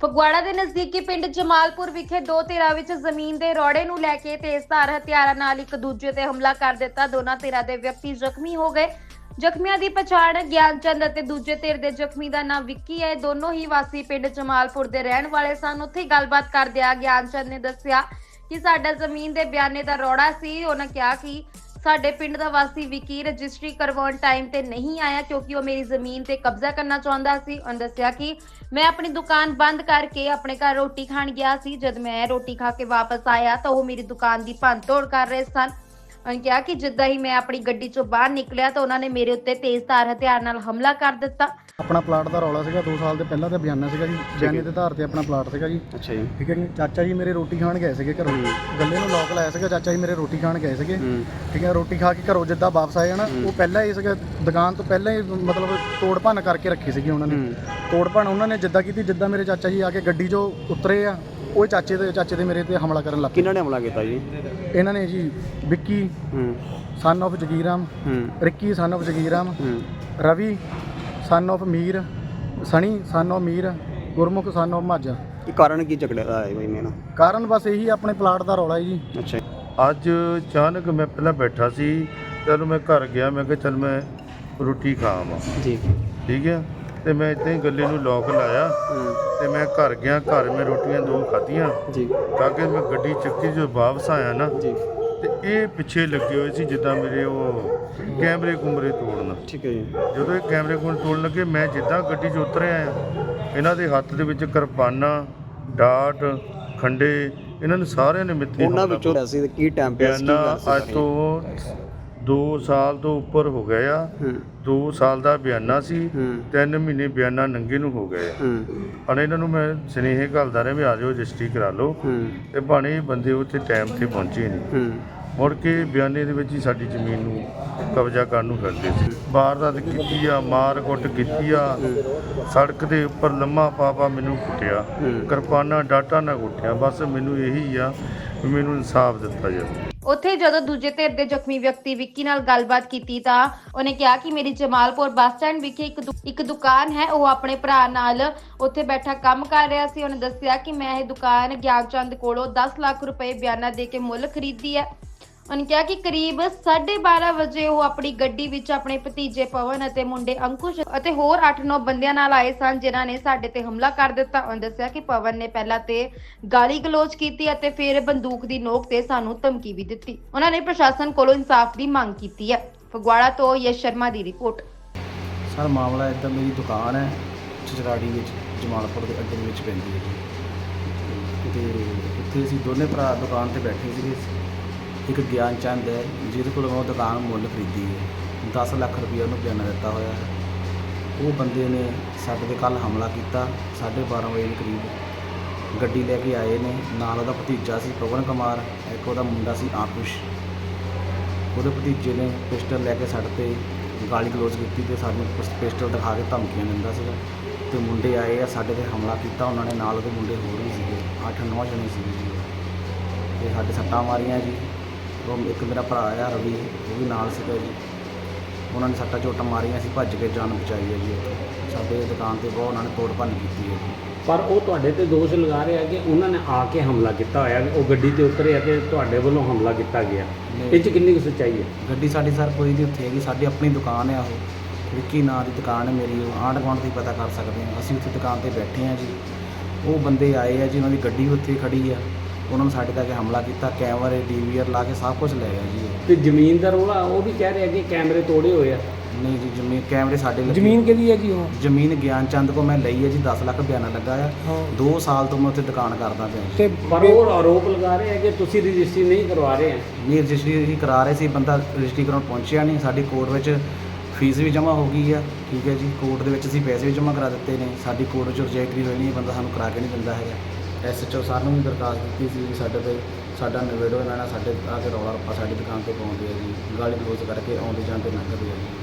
ਫਗਵਾੜਾ ਦੇ ਨਜ਼ਦੀਕੀ ਪਿੰਡ ਜਮਾਲਪੁਰ ਵਿਖੇ ਦੋ ਧਿਰਾਂ ਵਿੱਚ ਜ਼ਮੀਨ ਦੇ ਰੋੜੇ ਨੂੰ ਲੈ ਕੇ ਤੇਜ਼ਧਾਰ ਹਥਿਆਰਾਂ ਨਾਲ ਇੱਕ ਦੂਜੇ ਤੇ ਹਮਲਾ ਕਰ ਦਿੱਤਾ। ਦੋਨਾਂ ਧਿਰਾਂ ਦੇ ਵਿਅਕਤੀ ਜ਼ਖਮੀ ਹੋ ਗਏ। ਜ਼ਖਮੀਆਂ ਦੀ ਪਛਾਣ ਗਿਆਨਚੰਦ ਅਤੇ ਦੂਜੇ ਧਿਰ ਦੇ ਜ਼ਖਮੀ ਦਾ ਨਾਮ ਵਿੱਕੀ ਹੈ। ਇਹ ਦੋਨੋਂ ਹੀ ਵਾਸੀ ਪਿੰਡ ਜਮਾਲਪੁਰ ਦੇ ਰਹਿਣ ਵਾਲੇ ਸਨ। ਉੱਥੇ ਗੱਲਬਾਤ ਕਰਦਿਆਂ ਗਿਆਨਚੰਦ ਨੇ ਦੱਸਿਆ ਕਿ ਸਾਡਾ ਜ਼ਮੀਨ ਦੇ ਬਿਆਨੇ ਦਾ ਰੌੜਾ ਸੀ। ਉਹਨਾਂ ਕਿਹਾ ਕਿ ਸਾਡੇ ਪਿੰਡ ਦਾ ਵਾਸੀ ਵਿਕੀ ਰਜਿਸਟਰੀ ਕਰਵਾਉਣ ਟਾਈਮ ਤੇ ਨਹੀਂ ਆਇਆ ਕਿਉਂਕਿ ਉਹ ਮੇਰੀ ਜ਼ਮੀਨ ਤੇ ਕਬਜ਼ਾ ਕਰਨਾ ਚਾਹੁੰਦਾ ਸੀ। ਉਹਨੇ ਦੱਸਿਆ ਕਿ ਮੈਂ ਆਪਣੀ ਦੁਕਾਨ ਬੰਦ ਕਰਕੇ ਆਪਣੇ ਘਰ ਰੋਟੀ ਖਾਣ ਗਿਆ ਸੀ। ਜਦ ਮੈਂ ਰੋਟੀ ਖਾ ਕੇ ਵਾਪਸ ਆਇਆ ਤਾਂ ਉਹ ਮੇਰੀ ਦੁਕਾਨ ਦੀ ਭੰਨਤੋੜ ਕਰ ਰਹੇ ਸਨ। ਉਹਨੇ ਕਿਹਾ ਕਿ ਜਿੱਦਾਂ ਹੀ ਮੈਂ ਆਪਣੀ ਗੱਡੀ ਚੋਂ ਬਾਹਰ ਨਿਕਲਿਆ ਤਾਂ ਉਹਨਾਂ ਨੇ ਮੇਰੇ ਉੱਤੇ ਤੇਜ਼ਧਾਰ ਹਥਿਆਰ ਨਾਲ ਹਮਲਾ ਕਰ ਦਿੱਤਾ। ਆਪਣਾ ਪਲਾਟ ਦਾ ਰੌਲਾ ਸੀਗਾ 2 ਸਾਲ ਦੇ ਪਹਿਲਾਂ ਦਾ ਬਿਆਨਾ ਸੀਗਾ ਜੀ। ਬਿਆਨੇ ਦੇ ਆਧਾਰ ਤੇ ਆਪਣਾ ਪਲਾਟ ਸੀਗਾ ਜੀ। ਅੱਛਾ ਜੀ। ਠੀਕ ਹੈ ਜੀ। ਚਾਚਾ ਜੀ ਮੇਰੇ ਰੋਟੀ ਖਾਣ ਗਏ ਸੀਗੇ ਘਰੋਂ। ਗੱਲੇ ਨੂੰ ਲੋਕ ਲਾਇਆ ਸੀਗਾ ਚਾਚਾ ਜੀ ਮੇਰੇ ਰੋਟੀ ਖਾਣ ਗਏ ਸੀਗੇ। ਠੀਕ ਹੈ ਰੋਟੀ ਖਾ ਕੇ ਘਰੋਂ ਜਿੱਦਾਂ ਵਾਪਸ ਆਏ ਨਾ ਹੂੰ। ਉਹ ਪਹਿਲਾਂ ਹੀ ਸੀਗਾ ਦੁਕਾਨ ਤੋਂ ਪਹਿਲਾਂ ਹੀ ਮਤਲਬ ਤੋੜ ਭੰਨ ਕਰਕੇ ਰੱਖੀ ਸੀਗੀ ਉਹਨਾਂ ਨੇ। ਤੋੜ ਭੰਨ ਉਹਨਾਂ ਨੇ ਜਿੱਦਾਂ ਕੀਤੀ ਜਿੱਦਾਂ ਮੇਰੇ ਚਾਚਾ ਜੀ ਆ ਕੇ ਗੱਡੀ 'ਚੋਂ ਉਤਰੇ ਆ ਉਹ ਚਾਚੇ ਦੇ ਚਾਚੇ ਦੇ ਮੇਰੇ ਤੇ ਹਮਲਾ ਕਰਨ ਲੱਗ ਕਿਹਨਾਂ ਨੇ ਹਮਲਾ ਕੀਤਾ ਜੀ? ਇਹਨਾਂ ਨੇ ਜੀ ਵਿੱਕੀ ਹੂੰ। ਸਨ of ਜਗੀਰਾਮ ਹੂੰ। ਰਿੱਕੀ ਸਨ of ਜਗੀਰਾਮ ਹੂੰ। ਰਵੀ ਸਨ of Mir Sunny son of Mir Gurmukh son of Majha. ਕੀ ਕਾਰਨ ਕੀ ਝਗੜੇ ਦਾ ਹੈ ਬਈ ਮੇਰਾ ਕਾਰਨ ਬਸ ਇਹੀ ਆਪਣੇ ਪਲਾਟ ਦਾ ਰੌਲਾ ਹੈ ਜੀ। ਅੱਛਾ ਜੀ। ਅੱਜ ਅਚਾਨਕ ਮੈਂ ਪਹਿਲਾਂ ਬੈਠਾ ਸੀ ਚਲ ਮੈਂ ਘਰ ਗਿਆ ਮੈਂ ਕਿਹਾ ਚਲ ਮੈਂ ਰੋਟੀ ਖਾਵਾਂ। ਜੀ। ਠੀਕ ਹੈ? ਤੇ ਮੈਂ ਇੱਥੇ ਹੀ ਗੱਲੇ ਨੂੰ ਲੋਕ ਲਾਇਆ ਤੇ ਮੈਂ ਘਰ ਗਿਆ ਘਰ ਮੈਂ ਰੋਟੀਆਂ ਦੋ ਖਾਧੀਆਂ। ਜੀ। ਤਾਂ ਕਿ ਮੈਂ ਗੱਡੀ ਚੱਕੀ ਜੋ ਵਾਪਸ ਆਇਆ ਨਾ ਜੀ। ਤੇ ਇਹ ਪਿੱਛੇ ਲੱਗੇ ਹੋਏ ਸੀ ਜਿੱਦਾਂ ਮੇਰੇ ਉਹ ਕੈਮਰੇ ਕੁਮਰੇ ਤੋੜਨ। ਠੀਕ ਹੈ ਜੀ। ਜਦੋਂ ਇਹ ਕੈਮਰੇ ਕੋਲ ਤੋੜਨ ਲੱਗੇ ਮੈਂ ਜਿੱਦਾਂ ਗੱਡੀ 'ਚ ਉਤਰਿਆ ਆ ਇਹਨਾਂ ਦੇ ਹੱਥ ਦੇ ਵਿੱਚ ਕਿਰਪਾਨਾਂ ਡਾਟ ਖੰਡੇ ਇਹਨਾਂ ਨੇ ਸਾਰਿਆਂ ਨੇ ਮਿੱਥੇ ਉਹਨਾਂ ਵਿੱਚੋਂ ਅਸੀਂ ਕੀ ਟਾਈਮ ਪਿਆ ਸੀ ਅੱਜ? ਤੋਂ 2 ਸਾਲ ਤੋਂ ਉੱਪਰ ਹੋ ਗਏ ਆ। ਹੂੰ। 2 ਸਾਲ ਦਾ ਬਿਆਨਾ ਸੀ ਹੂੰ। 3 ਮਹੀਨੇ ਬਿਆਨਾ ਨੰਗੇ ਨੂੰ ਹੋ ਗਏ ਆ। ਹੁਣ ਇਹਨਾਂ ਨੂੰ ਮੈਂ ਸਨੇਹ ਘੱਲਦਾ ਰਿਹਾ ਵੀ ਆ ਜਾਓ ਰਜਿਸਟਰੀ ਕਰਾ ਲਓ। ਤੇ ਇਹ ਬੰਦੇ ਉੱਥੇ ਟਾਈਮ ਤੇ ਪਹੁੰਚੇ ਨਹੀਂ ਮੁੜ ਕੇ ਬਿਆਨੇ ਦੇ ਵਿੱਚ ਹੀ ਸਾਡੀ ਜ਼ਮੀਨ ਨੂੰ ਕਬਜ਼ਾ ਕਰਨ ਨੂੰ ਫਿਰਦੇ ਸੀ। ਵਾਰਦਾਤ ਕੀਤੀ ਆ ਮਾਰ ਕੁੱਟ ਕੀਤੀ ਆ। ਸੜਕ ਦੇ ਉੱਪਰ ਲੰਮਾ ਪਾ ਪਾ ਮੈਨੂੰ ਕੁੱਟਿਆ। ਕਿਰਪਾਨਾਂ ਡਾਟਾ ਨਾਲ ਕੁੱਟਿਆ ਬਸ ਮੈਨੂੰ ਇਹੀ ਆ ਮੈਨੂੰ ਇਨਸਾਫ ਦਿੱਤਾ ਜਾਵੇ। ਉੱਥੇ ਜਦੋਂ ਦੂਜੇ ਧਿਰ ਦੇ ਜ਼ਖਮੀ ਵਿਅਕਤੀ ਵਿੱਕੀ ਨਾਲ ਗੱਲਬਾਤ ਕੀਤੀ ਤਾਂ ਉਹਨੇ ਕਿਹਾ ਕਿ ਮੇਰੀ ਜਮਾਲਪੁਰ ਬੱਸ ਸਟੈਂਡ ਵਿਖੇ ਇੱਕ ਦੁ- ਇੱਕ ਦੁਕਾਨ ਹੈ, ਉਹ ਆਪਣੇ ਭਰਾ ਨਾਲ ਉੱਥੇ ਬੈਠਾ ਕੰਮ ਕਰ ਰਿਹਾ ਸੀ। ਉਹਨੇ ਦੱਸਿਆ ਕਿ ਮੈਂ ਇਹ ਦੁਕਾਨ ਗਿਆਨਚੰਦ ਕੋਲੋਂ 10 ਲੱਖ ਰੁਪਏ ਬਿਆਨਾ ਦੇ ਕੇ ਮੁੱਲ ਖਰੀਦੀ ਹੈ। ਉਹਨੇ ਕਿਹਾ ਕਿ ਕਰੀਬ 12:30 ਵਜੇ ਉਹ ਆਪਣੀ ਗੱਡੀ ਵਿੱਚ ਆਪਣੇ ਭਤੀਜੇ ਪਵਨ ਅਤੇ ਮੁੰਡੇ ਅੰਕੁਸ਼ ਅਤੇ ਹੋਰ 8-9 ਬੰਦਿਆਂ ਨਾਲ ਆਏ ਸਨ, ਜਿਨ੍ਹਾਂ ਨੇ ਸਾਡੇ ਤੇ ਹਮਲਾ ਕਰ ਦਿੱਤਾ। ਉਹਨੇ ਦੱਸਿਆ ਕਿ ਪਵਨ ਨੇ ਪਹਿਲਾਂ ਤੇ ਗਾਲੀ ਗਲੋਚ ਕੀਤੀ ਅਤੇ ਫਿਰ ਬੰਦੂਕ ਦੀ ਨੋਕ ਤੇ ਸਾਨੂੰ ਧਮਕੀ ਵੀ ਦਿੱਤੀ। ਉਹਨਾਂ ਨੇ ਪ੍ਰਸ਼ਾਸਨ ਕੋਲੋਂ ਇਨਸਾਫ ਦੀ ਮੰਗ ਕੀਤੀ ਹੈ। ਫਗਵਾੜਾ ਤੋਂ ਯਸ਼ ਸ਼ਰਮਾ ਦੀ ਰਿਪੋਰਟ। ਸਰ, ਮਾਮਲਾ ਇਦਾਂ ਮੇਰੀ ਦੁਕਾਨ ਹੈ, ਚਚਰਾੜੀ ਵਿੱਚ, ਜਮਾਲਪੁਰ ਦੇ ਅੱਡੇ ਵਿੱਚ ਪੈਂਦੀ ਹੈ ਜੀ। ਤੇ ਉੱਥੇ ਅਸੀਂ ਦੋਨੇ ਭਰਾ ਦੁਕਾਨ ਤੇ ਬੈਠੇ ਸੀਗੇ। ਇੱਕ ਗਿਆਨ ਚੰਦ ਹੈ, ਜਿਹਦੇ ਕੋਲੋਂ ਮੈਂ ਉਹ ਦੁਕਾਨ ਮੁੱਲ ਖਰੀਦੀ ਹੈ। 10 ਲੱਖ ਰੁਪਏ ਉਹਨੂੰ ਬਿਆਨਾ ਦਿੱਤਾ ਹੋਇਆ ਹੈ। ਉਹ ਬੰਦੇ ਨੇ ਸਾਡੇ ਤੇ ਕੱਲ ਹਮਲਾ ਕੀਤਾ 12:30 ਵਜੇ ਦੇ ਕਰੀਬ। ਗੱਡੀ ਲੈ ਕੇ ਆਏ ਨੇ, ਨਾਲ ਉਹਦਾ ਭਤੀਜਾ ਸੀ ਪਵਨ ਕੁਮਾਰ, ਇੱਕ ਉਹਦਾ ਮੁੰਡਾ ਸੀ ਆਕੁਸ਼। ਉਹਦੇ ਭਤੀਜੇ ਨੇ ਪਿਸਟਲ ਲੈ ਕੇ ਸਾਡੇ ਤੇ ਗਾਲੀ ਗਲੋਚ ਕੀਤੀ ਤੇ ਸਾਨੂੰ ਪਿਸ- ਪਿਸਟਲ ਦਿਖਾ ਕੇ ਧਮਕੀਆਂ ਦਿੰਦਾ ਸੀਗਾ। ਤੇ ਮੁੰਡੇ ਆਏ ਆ, ਸਾਡੇ ਤੇ ਹਮਲਾ ਕੀਤਾ, ਉਹਨਾਂ ਨੇ ਨਾਲ ਉਹਦੇ ਮੁੰਡੇ ਹੋਰ ਵੀ ਸੀਗੇ 8-9 ਜਣੇ ਸੀਗੇ ਜੀ। ਉਹ। ਤੇ ਸਾਡੇ ਸੱਟਾਂ ਮਾਰੀਆਂ ਜੀ। ਉਹ ਇੱਕ ਮੇਰਾ ਭਰਾ ਆ ਰਵੀ ਉਹ ਵੀ ਨਾਲ ਸੀਗਾ ਜੀ। ਉਹਨਾਂ ਨੇ ਸੱਟਾਂ ਝੋਟਾਂ ਮਾਰੀਆਂ ਸੀ ਭੱਜ ਕੇ ਜਾਨ ਬਚਾਈ ਹੈ ਜੀ ਉੱਥੇ। ਸਾਡੇ ਦੁਕਾਨ ਤੇ ਬਹੁਤ ਉਹਨਾਂ ਨੇ ਤੋੜ ਭੰਨ ਕੀਤੀ ਹੈ ਜੀ। ਪਰ ਉਹ ਤੁਹਾਡੇ ਤੇ ਦੋਸ਼ ਲਗਾ ਰਹੇ ਆ ਕਿ ਉਹਨਾਂ ਨੇ ਆ ਕੇ ਹਮਲਾ ਕੀਤਾ ਹੋਇਆ ਕਿ ਉਹ ਗੱਡੀ ਤੇ ਉਤਰੇ ਆ ਕਿ ਤੁਹਾਡੇ ਵੱਲੋਂ ਹਮਲਾ ਕੀਤਾ ਗਿਆ। ਇਹ 'ਚ ਕਿੰਨੀ ਕੁ ਸੱਚਾਈ ਹੈ? ਗੱਡੀ ਸਾਡੀ ਸਰ ਕੋਈ ਨਹੀਂ ਉੱਥੇ ਹੈਗੀ ਸਾਡੀ ਆਪਣੀ ਦੁਕਾਨ ਹੈ ਉਹ। ਵਿੱਕੀ ਨਾਂ ਦੀ ਦੁਕਾਨ ਹੈ ਮੇਰੀ ਉਹ ਆਂਢ ਗੁਆਂਢ ਦੀ ਪਤਾ ਕਰ ਸਕਦੇ ਹਾਂ। ਅਸੀਂ ਉੱਥੇ ਦੁਕਾਨ ਤੇ ਬੈਠੇ ਹਾਂ ਜੀ। ਉਹ ਬੰਦੇ ਆਏ ਆ ਜੀ ਉਹਨਾਂ ਦੀ ਗੱਡੀ ਉੱਥੇ ਖੜੀ ਆ। ਉਹਨਾਂ ਨੇ ਸਾਡੇ ਤੇ ਹਮਲਾ ਕੀਤਾ ਕੈਮਰੇ ਡੀਵੀਆਰ ਲਾ ਕੇ ਸਭ ਕੁਝ ਲੈ ਗਿਆ ਜੀ। ਉਹ। ਤੇ ਜ਼ਮੀਨ ਦਾ ਰੋਲਾ ਉਹ ਵੀ ਕਹਿ ਰਿਹਾ ਕਿ ਕੈਮਰੇ ਤੋੜੇ ਹੋਏ ਆ। ਨਹੀਂ ਜੀ ਜ਼ਮੀਨ ਕੈਮਰੇ ਸਾਡੇ ਲੱਗੇ। ਜ਼ਮੀਨ ਕਿਹਦੀ ਹੈ ਜੀ ਉਹ? ਜ਼ਮੀਨ ਗਿਆਨ ਚੰਦ ਕੋ ਮੈਂ ਲਈ ਹੈ ਜੀ 10 ਲੱਖ ਬਿਆਨਾ ਲੱਗਾ ਆ। 2 ਸਾਲ ਤੋਂ ਮੈਂ ਉੱਥੇ ਦੁਕਾਨ ਕਰਦਾ ਪਿਆ ਜੀ। ਤੇ ਪਰ ਉਹ ਆਰੋਪ ਲਗਾ ਰਹੇ ਆ ਕਿ ਤੁਸੀਂ ਰਜਿਸਟਰੀ ਨਹੀਂ ਕਰਵਾ ਰਹੇ ਆ। ਵੀ ਰਜਿਸਟਰੀ ਅਸੀਂ ਕਰਾ ਰਹੇ ਸੀ ਬੰਦਾ ਰਜਿਸਟਰੀ ਕਰਾਉਣ ਪਹੁੰਚਿਆ ਨਹੀਂ। ਸਾਡੀ ਕੋਰਟ ਵਿੱਚ ਫੀਸ ਵੀ ਜਮ੍ਹਾਂ ਹੋ ਗਈ ਆ ਠੀਕ ਹੈ ਜੀ। ਕੋਰਟ ਦੇ ਵਿੱਚ ਅਸੀਂ ਪੈਸੇ ਵੀ ਜਮ੍ਹਾਂ ਕਰਾ ਦਿੱਤੇ ਨੇ। ਸਾਡੀ ਕੋਰਟ ਵਿੱਚ ਰਜਿਸਟਰੀ ਹੋਈ ਨਹੀਂ ਬੰਦਾ ਸਾਨੂੰ ਕਰਾ ਕੇ ਨਹੀਂ ਦਿੰਦਾ ਹੈਗਾ। ਐਸਐਚਓ ਸਰ ਨੂੰ ਵੀ ਦਰਖਾਸਤ ਦਿੱਤੀ ਸੀ ਵੀ ਸਾਡੇ ਤੇ ਸਾਡਾ ਨਵੇੜੋ ਇਹਨਾਂ ਨੇ ਸਾਡੇ ਆ ਕੇ ਰੌਲਾ ਰੱਪਾ ਸਾਡੀ ਦੁਕਾਨ ਤੇ ਪਾਉਂਦੇ ਆ ਜੀ, ਗਾਲੀ ਗਲੋਚ ਕਰਕੇ ਆਉਂਦੇ ਜਾਂਦੇ ਲੰਘਦੇ ਆ ਜੀ।